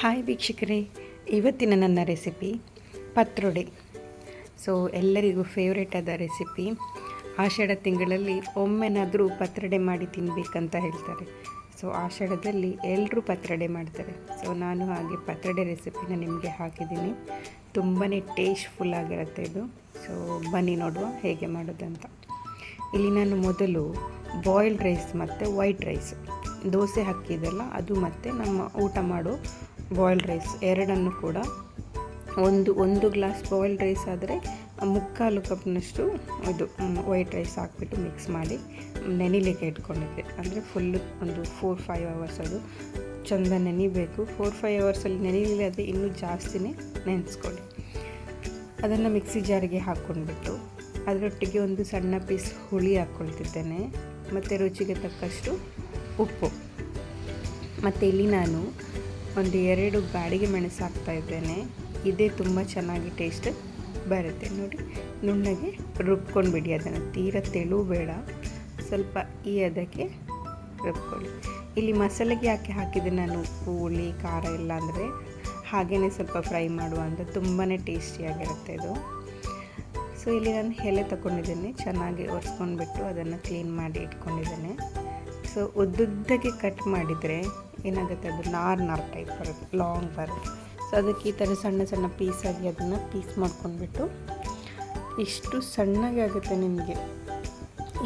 Hi ವೀಕ್ಷಕರೇ, ಇವತ್ತಿನ ನನ್ನ ರೆಸಿಪಿ ಪತ್ರೊಡೆ. ಸೊ ಎಲ್ಲರಿಗೂ ಫೇವ್ರೇಟ್ ಆದ ರೆಸಿಪಿ, ಆಷಾಢ ತಿಂಗಳಲ್ಲಿ ಒಮ್ಮೆನಾದರೂ ಪತ್ರೊಡೆ ಮಾಡಿ ತಿನ್ನಬೇಕಂತ ಹೇಳ್ತಾರೆ. ಸೊ ಆಷಾಢದಲ್ಲಿ ಎಲ್ಲರೂ ಪತ್ರೊಡೆ ಮಾಡ್ತಾರೆ. ಸೊ ನಾನು ಹಾಗೆ ಪತ್ರೊಡೆ ರೆಸಿಪಿನ ನಿಮಗೆ ಹಾಕಿದ್ದೀನಿ. ತುಂಬಾ ಟೇಸ್ಟ್ಫುಲ್ ಆಗಿರುತ್ತೆ ಇದು. ಸೊ ಬನ್ನಿ ನೋಡುವ ಹೇಗೆ ಮಾಡೋದಂತ. ಇಲ್ಲಿ ನಾನು ಮೊದಲು ಬಾಯ್ಲ್ಡ್ ರೈಸ್ ಮತ್ತು ವೈಟ್ ರೈಸ್ ದೋಸೆ ಹಾಕಿದೆಲ್ಲ ಅದು ಮತ್ತು ನಮ್ಮ ಊಟ ಮಾಡೋ ಬಾಯ್ಲ್ಡ್ ರೈಸ್ ಎರಡನ್ನು ಕೂಡ ಒಂದು ಒಂದು ಗ್ಲಾಸ್ ಬಾಯ್ಲ್ಡ್ ರೈಸ್ ಆದರೆ ಮುಕ್ಕಾಲು ಕಪ್ನಷ್ಟು ಇದು ವೈಟ್ ರೈಸ್ ಹಾಕ್ಬಿಟ್ಟು ಮಿಕ್ಸ್ ಮಾಡಿ ನೆನಿಲಿಕ್ಕೆ ಇಟ್ಕೊಂಡಿದ್ದೆ. ಅಂದರೆ ಫುಲ್ಲು ಒಂದು ಫೋರ್ ಫೈವ್ ಅವರ್ಸ್ ಅದು ಚೆಂದ ನೆನಿಬೇಕು. ಫೋರ್ ಫೈವ್ ಅವರ್ಸಲ್ಲಿ ನೆನಿಲಿಲ್ಲ ಆದರೆ ಇನ್ನೂ ಜಾಸ್ತಿನೇ ನೆನೆಸ್ಕೊಳ್ಳಿ. ಅದನ್ನು ಮಿಕ್ಸಿ ಜಾರಿಗೆ ಹಾಕ್ಕೊಂಡ್ಬಿಟ್ಟು ಅದರೊಟ್ಟಿಗೆ ಒಂದು ಸಣ್ಣ ಪೀಸ್ ಹುಳಿ ಹಾಕ್ಕೊಳ್ತಿದ್ದೇನೆ. ಮತ್ತು ರುಚಿಗೆ ತಕ್ಕಷ್ಟು ಉಪ್ಪು. ಮತ್ತು ಇಲ್ಲಿ ನಾನು ಒಂದು ಎರಡು ಬಾಡಿಗೆ ಮೆಣಸು ಹಾಕ್ತಾ ಇದ್ದೇನೆ. ಇದೇ ತುಂಬ ಚೆನ್ನಾಗಿ ಟೇಸ್ಟ್ ಬರುತ್ತೆ ನೋಡಿ. ನುಣ್ಣಗೆ ರುಬ್ಕೊಂಡ್ಬಿಡಿ, ಅದನ್ನು ತೀರ ತೆಳು ಬೇಡ ಸ್ವಲ್ಪ ಈ ಅದಕ್ಕೆ ರುಬ್ಕೊಳ್ಳಿ. ಇಲ್ಲಿ ಮಸಾಲೆಗೆ ಯಾಕೆ ಹಾಕಿದೆ ನಾನು? ಉಪ್ಪು, ಹುಳಿ, ಖಾರ ಇಲ್ಲ ಅಂದರೆ ಹಾಗೆಯೇ ಸ್ವಲ್ಪ ಫ್ರೈ ಮಾಡುವ ಅಂತ ತುಂಬಾ ಟೇಸ್ಟಿಯಾಗಿರುತ್ತೆ ಇದು. ಸೊ ಇಲ್ಲಿ ನಾನು ಎಲೆ ತಗೊಂಡಿದ್ದೇನೆ ಚೆನ್ನಾಗಿ ಒರೆಸ್ಕೊಂಡ್ಬಿಟ್ಟು ಅದನ್ನು ಕ್ಲೀನ್ ಮಾಡಿ ಇಟ್ಕೊಂಡಿದ್ದೇನೆ. ಸೊ ಉದ್ದುದ್ದಕ್ಕೆ ಕಟ್ ಮಾಡಿದರೆ ಏನಾಗುತ್ತೆ ಅದು ನಾರ್ ನಾರ್ ಟೈಪ್ ಬರುತ್ತೆ ಲಾಂಗ್ ಬರುತ್ತೆ. ಸೊ ಅದಕ್ಕೆ ಈ ಥರ ಸಣ್ಣ ಸಣ್ಣ ಪೀಸಾಗಿ ಅದನ್ನು ಪೀಸ್ ಮಾಡ್ಕೊಂಡ್ಬಿಟ್ಟು ಇಷ್ಟು ಸಣ್ಣಗೆ ಆಗುತ್ತೆ ನಿಮಗೆ.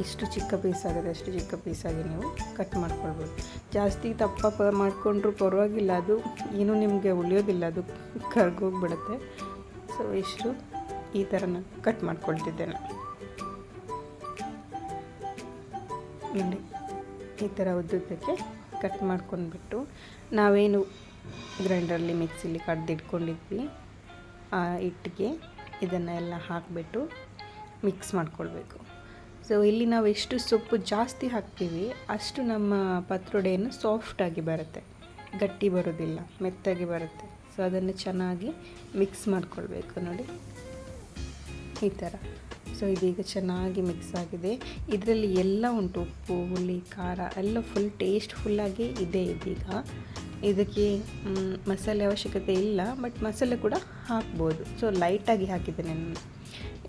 ಇಷ್ಟು ಚಿಕ್ಕ ಪೀಸ್ ಆಗುತ್ತೆ, ಅಷ್ಟು ಚಿಕ್ಕ ಪೀಸಾಗಿ ನೀವು ಕಟ್ ಮಾಡ್ಕೊಳ್ಬೋದು. ಜಾಸ್ತಿ ತಪ್ಪ ಮಾಡಿಕೊಂಡ್ರೂ ಪರವಾಗಿಲ್ಲ, ಅದು ಏನೂ ನಿಮಗೆ ಉಳಿಯೋದಿಲ್ಲ, ಅದು ಕರ್ಗೋಗ್ಬಿಡುತ್ತೆ ಸೊ ಇಷ್ಟು ಈ ಥರ ಕಟ್ ಮಾಡ್ಕೊಳ್ತಿದ್ದೇನೆ. ನೋಡಿ, ಈ ಥರ ಉದ್ದುದ್ದಕ್ಕೆ ಕಟ್ ಮಾಡ್ಕೊಂಡ್ಬಿಟ್ಟು ನಾವೇನು ಗ್ರೈಂಡರಲ್ಲಿ ಮಿಕ್ಸಿಲಿ ಕಡ್ದಿಟ್ಕೊಂಡಿದ್ವಿ, ಆ ಹಿಟ್ಟಿಗೆ ಇದನ್ನು ಎಲ್ಲ ಹಾಕಿಬಿಟ್ಟು ಮಿಕ್ಸ್ ಮಾಡ್ಕೊಳ್ಬೇಕು. ಸೊ ಇಲ್ಲಿ ನಾವು ಎಷ್ಟು ಸೊಪ್ಪು ಜಾಸ್ತಿ ಹಾಕ್ತೀವಿ, ಅಷ್ಟು ನಮ್ಮ ಪತ್ರೊಡೆಯನ್ನು ಸಾಫ್ಟಾಗಿ ಬರುತ್ತೆ, ಗಟ್ಟಿ ಬರೋದಿಲ್ಲ ಮೆತ್ತಾಗಿ ಬರುತ್ತೆ. ಸೊ ಅದನ್ನು ಚೆನ್ನಾಗಿ ಮಿಕ್ಸ್ ಮಾಡ್ಕೊಳ್ಬೇಕು ನೋಡಿ. ಈ ಥರ. ಸೊ ಇದೀಗ ಚೆನ್ನಾಗಿ ಮಿಕ್ಸ್ ಆಗಿದೆ. ಇದರಲ್ಲಿ ಎಲ್ಲ ಉಂಟು ಉಪ್ಪು, ಹುಳಿ, ಖಾರ ಎಲ್ಲ ಫುಲ್ ಟೇಸ್ಟ್ಫುಲ್ಲಾಗಿ ಇದೆ ಇದೀಗ. ಇದಕ್ಕೆ ಮಸಾಲೆ ಅವಶ್ಯಕತೆ ಇಲ್ಲ ಬಟ್ ಮಸಾಲೆ ಕೂಡ ಹಾಕ್ಬೋದು. ಸೊ ಲೈಟಾಗಿ ಹಾಕಿದ್ದೇನೆ ನಾನು.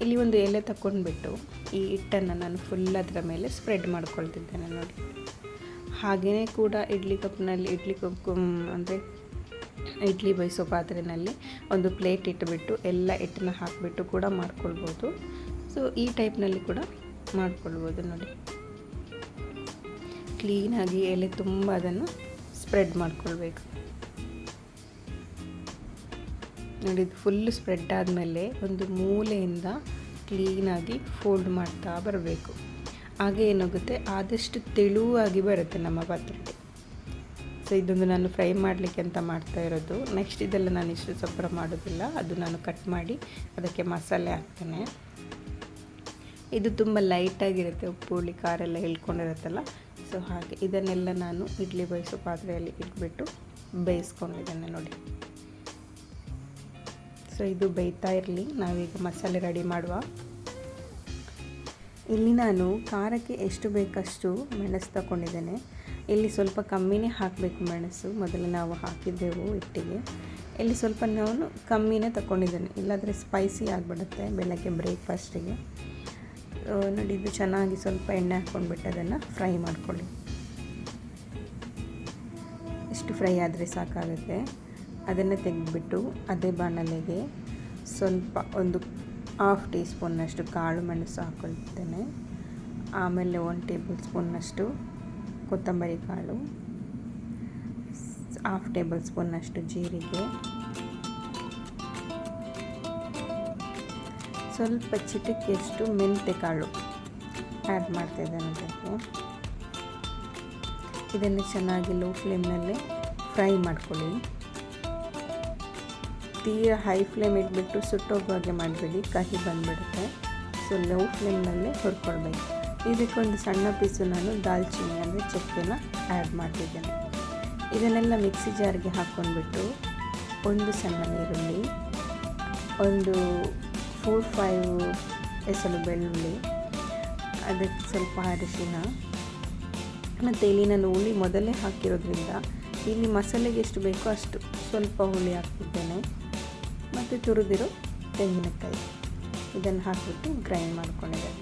ಇಲ್ಲಿ ಒಂದು ಎಲೆ ತಗೊಂಡ್ಬಿಟ್ಟು ಈ ಹಿಟ್ಟನ್ನು ನಾನು ಫುಲ್ ಅದರ ಮೇಲೆ ಸ್ಪ್ರೆಡ್ ಮಾಡ್ಕೊಳ್ತಿದ್ದೇನೆ ನೋಡಿ. ಹಾಗೆಯೇ ಕೂಡ ಇಡ್ಲಿ ಕಪ್ನಲ್ಲಿ, ಇಡ್ಲಿ ಕಪ್ ಅಂದರೆ ಇಡ್ಲಿ ಬಯಸೋ ಪಾತ್ರೆಯಲ್ಲಿ ಒಂದು ಪ್ಲೇಟ್ ಇಟ್ಟುಬಿಟ್ಟು ಎಲ್ಲ ಹಿಟ್ಟನ್ನ ಹಾಕಿಬಿಟ್ಟು ಕೂಡ ಮಾಡ್ಕೊಳ್ಬೋದು. ಸೊ ಈ ಟೈಪ್ನಲ್ಲಿ ಕೂಡ ಮಾಡ್ಕೊಳ್ಬೋದು ನೋಡಿ. ಕ್ಲೀನಾಗಿ ಎಲೆ ತುಂಬ ಅದನ್ನು ಸ್ಪ್ರೆಡ್ ಮಾಡ್ಕೊಳ್ಬೇಕು. ನೋಡಿ ಫುಲ್ ಸ್ಪ್ರೆಡ್ ಆದಮೇಲೆ ಒಂದು ಮೂಲೆಯಿಂದ ಕ್ಲೀನಾಗಿ ಫೋಲ್ಡ್ ಮಾಡ್ತಾ ಬರಬೇಕು. ಹಾಗೆ ಏನಾಗುತ್ತೆ? ಆದಷ್ಟು ತೆಳುವಾಗಿ ಬರುತ್ತೆ ನಮ್ಮ ಪತ್ರೊಡೆ ಸೊ ಇದೊಂದು ನಾನು ಫ್ರೈ ಮಾಡಲಿಕ್ಕೆ ಅಂತ ಮಾಡ್ತಾ ಇರೋದು. ನೆಕ್ಸ್ಟ್ ಇದೆಲ್ಲ ನಾನು ಇಷ್ಟು ಸೊಪ್ಪರ ಮಾಡೋದಿಲ್ಲ. ಅದು ನಾನು ಕಟ್ ಮಾಡಿ ಅದಕ್ಕೆ ಮಸಾಲೆ ಹಾಕ್ತೇನೆ. ಇದು ತುಂಬ ಲೈಟಾಗಿರುತ್ತೆ, ಉಪ್ಪು, ಹುಳಿ, ಖಾರ ಎಲ್ಲ ಹೇಳ್ಕೊಂಡಿರುತ್ತಲ್ಲ. ಸೊ ಹಾಗೆ ಇದನ್ನೆಲ್ಲ ನಾನು ಇಡ್ಲಿ ಬೇಯಿಸೋ ಪಾತ್ರೆಯಲ್ಲಿ ಇಟ್ಬಿಟ್ಟು ಬೇಯಿಸ್ಕೊಂಡಿದ್ದೇನೆ ನೋಡಿ. ಸೊ ಇದು ಬೇಯ್ತಾ ಇರಲಿ. ನಾವೀಗ ಮಸಾಲೆ ರೆಡಿ ಮಾಡುವ. ಇಲ್ಲಿ ನಾನು ಖಾರಕ್ಕೆ ಎಷ್ಟು ಬೇಕಷ್ಟು ಮೆಣಸು ತಗೊಂಡಿದ್ದೇನೆ ಇಲ್ಲಿ ಸ್ವಲ್ಪ ಕಮ್ಮಿನೇ ಹಾಕಬೇಕು ಮೆಣಸು. ಮೊದಲು ನಾವು ಹಾಕಿದ್ದೆವು ಹಿಟ್ಟಿಗೆ. ಇಲ್ಲಿ ಸ್ವಲ್ಪ ನಾನು ಕಮ್ಮಿನೇ ತಗೊಂಡಿದ್ದೇನೆ ಇಲ್ಲಾಂದರೆ ಸ್ಪೈಸಿ ಆಗಿಬಿಡುತ್ತೆ ಬೆಳಗ್ಗೆ ಬ್ರೇಕ್ಫಾಸ್ಟಿಗೆ ನೋಡಿ ಇದು ಚೆನ್ನಾಗಿ ಸ್ವಲ್ಪ ಎಣ್ಣೆ ಹಾಕ್ಕೊಂಡ್ಬಿಟ್ಟು ಅದನ್ನು ಫ್ರೈ ಮಾಡ್ಕೊಳ್ಳಿ. ಇಷ್ಟು ಫ್ರೈ ಆದರೆ ಸಾಕಾಗುತ್ತೆ. ಅದನ್ನು ತೆಗೆದುಬಿಟ್ಟು ಅದೇ ಬಾಣಲೆಗೆ ಸ್ವಲ್ಪ ಒಂದು ಹಾಫ್ ಟೀ ಸ್ಪೂನ್ನಷ್ಟು ಕಾಳು ಮೆಣಸು ಹಾಕ್ಕೊಳ್ತೇನೆ ಆಮೇಲೆ ಒನ್ ಟೇಬಲ್ ಸ್ಪೂನ್ನಷ್ಟು ಕೊತ್ತಂಬರಿ ಕಾಳು. ಹಾಫ್ ಟೇಬಲ್ ಸ್ಪೂನ್ನಷ್ಟು ಜೀರಿಗೆ. ಸ್ವಲ್ಪ ಚಿಟಕಿಯಷ್ಟು ಮೆಂತೆ ಕಾಳು ಆ್ಯಡ್ ಮಾಡ್ತಾಯಿದ್ದೇನೆ ಅದಕ್ಕೆ. ಇದನ್ನು ಚೆನ್ನಾಗಿ ಲೋ ಫ್ಲೇಮ್ನಲ್ಲೇ ಫ್ರೈ ಮಾಡ್ಕೊಳ್ಳಿ. ತೀರ ಹೈ ಫ್ಲೇಮ್ ಇಟ್ಬಿಟ್ಟು ಸುಟ್ಟೋಗೋ ಹಾಗೆ ಮಾಡಬೇಡಿ, ಕಹಿ ಬಂದ್ಬಿಡುತ್ತೆ. ಸೊ ಲೋ ಫ್ಲೇಮ್ನಲ್ಲೇ ಹುರ್ಕೊಳ್ಬೇಕು. ಇದಕ್ಕೊಂದು ಸಣ್ಣ ಪೀಸು ನಾನು ದಾಲ್ಚಿನ್ನಿ ಅಂದರೆ ಚಕ್ಕೆನ ಆ್ಯಡ್ ಮಾಡ್ತಿದ್ದೇನೆ. ಇದನ್ನೆಲ್ಲ ಮಿಕ್ಸಿ ಜಾರ್ಗೆ ಹಾಕ್ಕೊಂಡ್ಬಿಟ್ಟು ಒಂದು ಸಣ್ಣ ಈರುಳ್ಳಿ, ಒಂದು ಫೋರ್ ಫೈವ್ ಎಸಲು ಬೆಳ್ಳುಳ್ಳಿ ಅದಕ್ಕೆ ಸ್ವಲ್ಪ ಅರಿಶಿನ ಮತ್ತು ಇಲ್ಲಿ ನಾನು ಹುಳಿ ಮೊದಲೇ ಹಾಕಿರೋದ್ರಿಂದ ಇಲ್ಲಿ ಮಸಾಲೆಗೆ ಎಷ್ಟು ಬೇಕೋ ಅಷ್ಟು ಸ್ವಲ್ಪ ಹುಳಿ ಹಾಕ್ತಿದ್ದೇನೆ ಮತ್ತು ತುರಿದಿರೋ ತೆಂಗಿನಕಾಯಿ. ಇದನ್ನು ಹಾಕಿಬಿಟ್ಟು ಗ್ರೈಂಡ್ ಮಾಡ್ಕೊಂಡಿದ್ದೇನೆ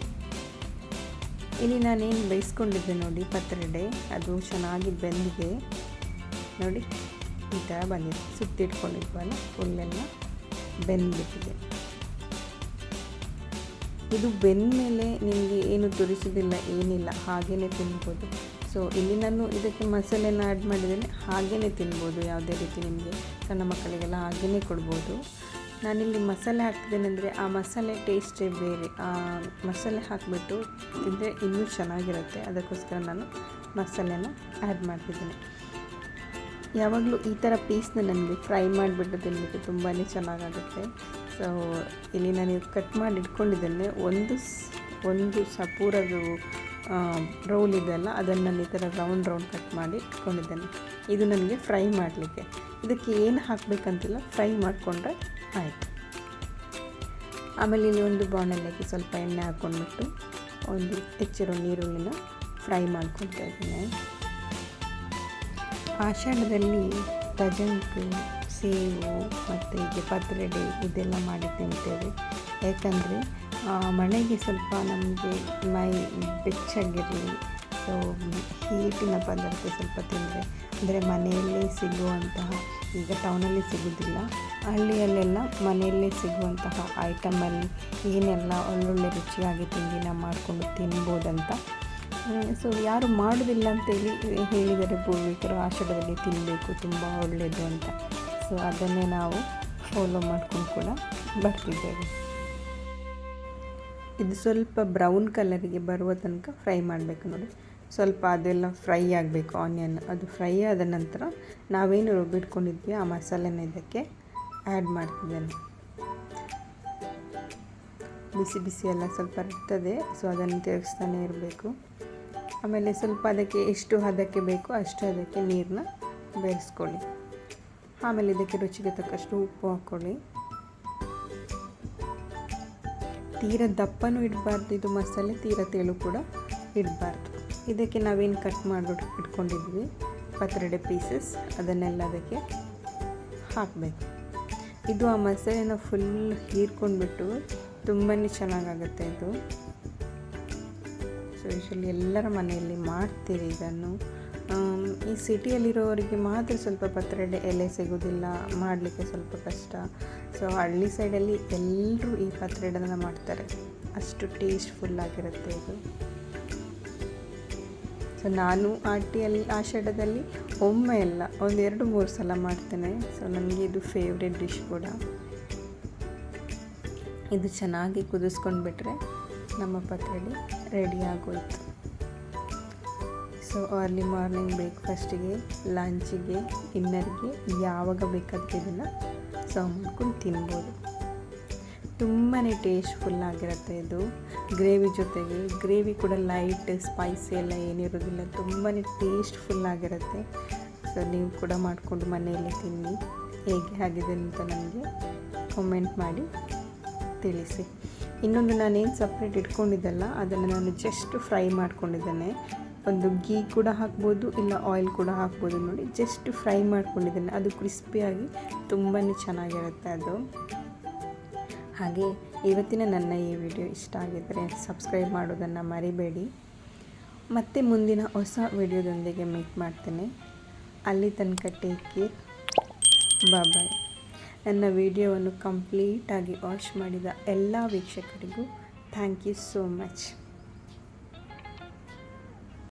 ಇಲ್ಲಿ ನಾನೇನು ಬೇಯಿಸ್ಕೊಂಡಿದ್ದೆ ನೋಡಿ, ಪತ್ರಡೆ. ಅದು ಚೆನ್ನಾಗಿ ಬೆಂದಿದೆ. ನೋಡಿ, ಈ ಥರ ಬಂದಿದೆ. ಸುತ್ತಿಟ್ಕೊಂಡಿದ್ವಲ್ಲ ಫುಲ್ಲೆಲ್ಲ ಬೆಂದ್ಬಿಟ್ಟಿದೆ. ಇದು ಬೆಂದಮೇಲೆ ನಿಮಗೆ ಏನು ತುರಿಸೋದಿಲ್ಲ ಏನಿಲ್ಲ ಹಾಗೇ ತಿನ್ಬೋದು. ಸೊ ಇಲ್ಲಿ ನಾನು ಇದಕ್ಕೆ ಮಸಾಲೆನ ಆ್ಯಡ್ ಮಾಡಿದ್ದೇನೆ ಹಾಗೇ ತಿನ್ಬೋದು, ಯಾವುದೇ ರೀತಿ ನಿಮಗೆ ಸಣ್ಣ ಮಕ್ಕಳಿಗೆಲ್ಲ ಹಾಗೇ ಕೊಡ್ಬೋದು. ನಾನಿಲ್ಲಿ ಮಸಾಲೆ ಹಾಕ್ತಿದ್ದೇನೆ ಅಂದರೆ ಆ ಮಸಾಲೆ ಟೇಸ್ಟೇ ಬೇರೆ, ಆ ಮಸಾಲೆ ಹಾಕಿಬಿಟ್ಟು ತಿಂದರೆ ಇನ್ನೂ ಚೆನ್ನಾಗಿರುತ್ತೆ. ಅದಕ್ಕೋಸ್ಕರ ನಾನು ಮಸಾಲೆನ ಆ್ಯಡ್ ಮಾಡ್ತಿದ್ದೀನಿ. ಯಾವಾಗಲೂ ಈ ಥರ ಪೀಸ್ನ ನನಗೆ ಫ್ರೈ ಮಾಡಿಬಿಟ್ಟು ತಿನ್ನಲಿಕ್ಕೆ ತುಂಬಾ ಚೆನ್ನಾಗಾಗುತ್ತೆ. ಸೊ ಇಲ್ಲಿ ನಾನು ಕಟ್ ಮಾಡಿ ಇಟ್ಕೊಂಡಿದ್ದೇನೆ. ಒಂದು ಒಂದು ಸಪೂರದು ರೋಲ್ ಇದೆಯಲ್ಲ ಅದನ್ನು ನಾನು ಈ ಥರ ರೌಂಡ್ ರೌಂಡ್ ಕಟ್ ಮಾಡಿ ಇಟ್ಕೊಂಡಿದ್ದೇನೆ. ಇದು ನನಗೆ ಫ್ರೈ ಮಾಡಲಿಕ್ಕೆ. ಇದಕ್ಕೆ ಏನು ಹಾಕಬೇಕಂತಿಲ್ಲ ಫ್ರೈ ಮಾಡಿಕೊಂಡ್ರೆ ಆಯಿತು. ಆಮೇಲೆ ಇಲ್ಲಿ ಒಂದು ಬಾಣಲೆಗೆ ಸ್ವಲ್ಪ ಎಣ್ಣೆ ಹಾಕ್ಕೊಂಡ್ಬಿಟ್ಟು ಒಂದು ಹೆಚ್ಚಿರೋ ನೀರುಳ್ಳಿನ ಫ್ರೈ ಮಾಡ್ಕೊಳ್ತಾ ಇದ್ದೀನಿ. ಆಷಾಢದಲ್ಲಿ ತಜಂಕು ಸೇವು ಮತ್ತು ಹೀಗೆ ಪತ್ರೊಡೆ ಇದೆಲ್ಲ ಮಾಡಿ ತಿಂತೇವೆ. ಯಾಕಂದರೆ ಮಳೆಗೆ ಸ್ವಲ್ಪ ನಮಗೆ ಮೈ ಬೆಚ್ಚಗಿರಲಿ. ಸೊ ಹೀಟಿನ ಪದಾರ್ಥ ಸ್ವಲ್ಪ ತಿಂದರೆ, ಅಂದರೆ ಮನೆಯಲ್ಲೇ ಸಿಗುವಂತಹ, ಈಗ ಟೌನಲ್ಲಿ ಸಿಗೋದಿಲ್ಲ. ಹಳ್ಳಿಯಲ್ಲೆಲ್ಲ ಮನೆಯಲ್ಲೇ ಸಿಗುವಂತಹ ಐಟಮಲ್ಲಿ ಏನೆಲ್ಲ ಒಳ್ಳೊಳ್ಳೆ ರುಚಿಯಾಗಿ ತಿಂಡಿನ ಮಾಡಿಕೊಂಡು ತಿನ್ಬೋದಂತ. ಸೊ ಯಾರು ಮಾಡೋದಿಲ್ಲ ಅಂತೇಳಿ ಹೇಳಿದರೆ ಪೂರ್ವಿಕರು ಆಷಾಢದಲ್ಲಿ ತಿನ್ನಬೇಕು ತುಂಬ ಒಳ್ಳೆಯದು ಅಂತ. ಸೊ ಅದನ್ನೇ ನಾವು ಫಾಲೋ ಮಾಡ್ಕೊಂಡು ಕೂಡ ಬರ್ತಿದ್ದೇವೆ. ಇದು ಸ್ವಲ್ಪ ಬ್ರೌನ್ ಕಲರಿಗೆ ಬರುವ ತನಕ ಫ್ರೈ ಮಾಡಬೇಕು ನೋಡಿ. ಸ್ವಲ್ಪ ಅದೆಲ್ಲ ಫ್ರೈ ಆಗಬೇಕು ಆನಿಯನ್ ಅದು ಫ್ರೈ ಆದ ನಂತರ ನಾವೇನು ರುಬ್ಬಿಟ್ಕೊಂಡಿದ್ವಿ ಆ ಮಸಾಲೆನ ಇದಕ್ಕೆ ಆ್ಯಡ್ ಮಾಡ್ತಿದ್ದೇನೆ. ಬಿಸಿ ಬಿಸಿ ಎಲ್ಲ ಸ್ವಲ್ಪ ಇರ್ತದೆ ಸೊ ಅದನ್ನು ತಿರುಗಿಸ್ತಾನೆ ಇರಬೇಕು. ಆಮೇಲೆ ಸ್ವಲ್ಪ ಅದಕ್ಕೆ ಎಷ್ಟು ಹದಕ್ಕೆ ಬೇಕೋ ಅಷ್ಟು ಅದಕ್ಕೆ ನೀರನ್ನ ಬೇಯಿಸ್ಕೊಳ್ಳಿ. ಆಮೇಲೆ ಇದಕ್ಕೆ ರುಚಿಗೆ ತಕ್ಕಷ್ಟು ಉಪ್ಪು ಹಾಕ್ಕೊಳ್ಳಿ. ತೀರ ದಪ್ಪನೂ ಇಡಬಾರ್ದು, ಇದು ಮಸಾಲೆ ತೀರ ತೇಳು ಕೂಡ ಇಡಬಾರ್ದು. ಇದಕ್ಕೆ ನಾವೇನು ಕಟ್ ಮಾಡಿಬಿಟ್ಟು ಇಟ್ಕೊಂಡಿದ್ವಿ ಪತ್ರೆಡೆ ಪೀಸಸ್ ಅದನ್ನೆಲ್ಲ ಅದಕ್ಕೆ ಹಾಕಬೇಕು. ಇದು ಆ ಮಸಾಲೆನ ಫುಲ್ ಹೀರ್ಕೊಂಡ್ಬಿಟ್ಟು ತುಂಬಾ ಚೆನ್ನಾಗಾಗುತ್ತೆ ಇದು. ಸೊ ಎಲ್ಲರ ಮನೆಯಲ್ಲಿ ಮಾಡ್ತೀರಿ ಇದನ್ನು. ಈ ಸಿಟಿಯಲ್ಲಿರೋರಿಗೆ ಮಾತ್ರ ಸ್ವಲ್ಪ ಪತ್ರೊಡೆ ಎಲೆ ಸಿಗೋದಿಲ್ಲ, ಮಾಡಲಿಕ್ಕೆ ಸ್ವಲ್ಪ ಕಷ್ಟ. ಸೊ ಹಳ್ಳಿ ಸೈಡಲ್ಲಿ ಎಲ್ಲರೂ ಈ ಪತ್ರೊಡೆನ ಮಾಡ್ತಾರೆ. ಅಷ್ಟು ಟೇಸ್ಟ್ಫುಲ್ಲಾಗಿರುತ್ತೆ ಇದು. ಸೊ ನಾನು ಆಟಿಯಲ್ಲಿ ಆಷಾಢದಲ್ಲಿ ಒಮ್ಮೆ ಎಲ್ಲ ಒಂದು ಎರಡು ಮೂರು ಸಲ ಮಾಡ್ತೇನೆ. ಸೊ ನನಗೆ ಇದು ಫೇವ್ರೆಟ್ ಡಿಶ್ ಕೂಡ. ಇದು ಚೆನ್ನಾಗಿ ಕುದಿಸ್ಕೊಂಡ್ಬಿಟ್ರೆ ನಮ್ಮ ಪತ್ರೊಡೆ ರೆಡಿ ಆಗೋಯ್ತು. ಸೊ ಅರ್ಲಿ ಮಾರ್ನಿಂಗ್ ಬ್ರೇಕ್ಫಾಸ್ಟಿಗೆ ಲಂಚಿಗೆ ಡಿನ್ನರ್ಗೆ ಯಾವಾಗ ಬೇಕಾದ್ರೆ ಇದನ್ನು ಸರ್ವ್ ಮಾಡ್ಕೊಂಡು ತಿನ್ಬೋದು. ತುಂಬಾ ಟೇಸ್ಟ್ಫುಲ್ ಆಗಿರುತ್ತೆ ಇದು. ಗ್ರೇವಿ ಜೊತೆಗೆ ಗ್ರೇವಿ ಕೂಡ ಲೈಟ್ ಸ್ಪೈಸಿ ಎಲ್ಲ ಏನಿರೋದಿಲ್ಲ ತುಂಬಾ ಟೇಸ್ಟ್ಫುಲ್ ಆಗಿರುತ್ತೆ. ಸೊ ನೀವು ಕೂಡ ಮಾಡಿಕೊಂಡು ಮನೆಯಲ್ಲಿ ತಿನ್ನಿ. ಹೇಗೆ ಆಗಿದೆ ಅಂತ ನನಗೆ ಕಮೆಂಟ್ ಮಾಡಿ ತಿಳಿಸಿ. ಇನ್ನೊಂದು ನಾನೇನು ಸಪ್ರೇಟ್ ಇಟ್ಕೊಂಡಿದ್ದಲ್ಲ, ಅದನ್ನು ನಾನು ಜಸ್ಟ್ ಫ್ರೈ ಮಾಡ್ಕೊಂಡಿದ್ದೇನೆ. ಒಂದು ಗೀ ಕೂಡ ಹಾಕ್ಬೋದು, ಇಲ್ಲ ಆಯಿಲ್ ಕೂಡ ಹಾಕ್ಬೋದು ನೋಡಿ. ಜಸ್ಟ್ ಫ್ರೈ ಮಾಡ್ಕೊಂಡಿದ್ದೇನೆ. ಅದು ಕ್ರಿಸ್ಪಿಯಾಗಿ ತುಂಬಾ ಚೆನ್ನಾಗಿರುತ್ತೆ ಅದು. ಹಾಗೆ ಇವತ್ತಿನ ನನ್ನ ಈ ವಿಡಿಯೋ ಇಷ್ಟ ಆಗಿದ್ದರೆ ಸಬ್ಸ್ಕ್ರೈಬ್ ಮಾಡೋದನ್ನು ಮರಿಬೇಡಿ. ಮತ್ತೆ ಮುಂದಿನ ಹೊಸ ವಿಡಿಯೋದೊಂದಿಗೆ ಮೀಟ್ ಮಾಡ್ತೇನೆ. ಅಲ್ಲಿ ತನಕ ಟೇಕ್ ಕೇರ್ ಬಾಯ್ ನನ್ನ ವಿಡಿಯೋವನ್ನು ಕಂಪ್ಲೀಟಾಗಿ ವಾಚ್ ಮಾಡಿದ ಎಲ್ಲ ವೀಕ್ಷಕರಿಗೂ ಥ್ಯಾಂಕ್ ಯು ಸೋ ಮಚ್